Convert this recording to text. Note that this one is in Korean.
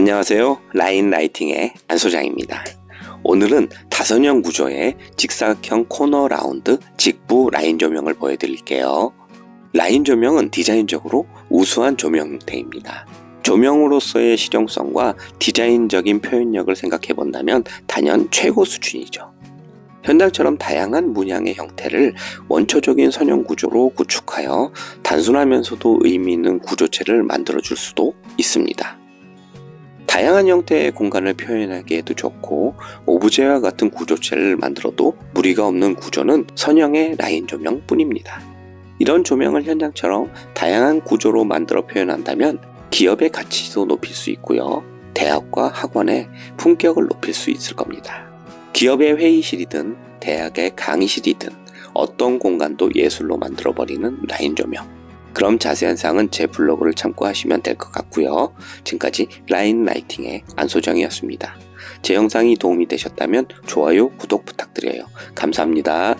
안녕하세요. 라인 라이팅의 안 소장입니다. 오늘은 다선형 구조의 직사각형 코너 라운드 직부 라인 조명을 보여드릴게요. 라인 조명은 디자인적으로 우수한 조명 형태입니다. 조명으로서의 실용성과 디자인적인 표현력을 생각해 본다면 단연 최고 수준이죠. 현장처럼 다양한 문양의 형태를 원초적인 선형 구조로 구축하여 단순하면서도 의미 있는 구조체를 만들어 줄 수도 있습니다. 다양한 형태의 공간을 표현하기에도 좋고 오브제와 같은 구조체를 만들어도 무리가 없는 구조는 선형의 라인 조명뿐입니다. 이런 조명을 현장처럼 다양한 구조로 만들어 표현한다면 기업의 가치도 높일 수 있고요. 대학과 학원의 품격을 높일 수 있을 겁니다. 기업의 회의실이든 대학의 강의실이든 어떤 공간도 예술로 만들어버리는 라인 조명. 그럼 자세한 사항은 제 블로그를 참고하시면 될 것 같고요. 지금까지 라인 라이팅의 안소정이었습니다. 제 영상이 도움이 되셨다면 좋아요, 구독 부탁드려요. 감사합니다.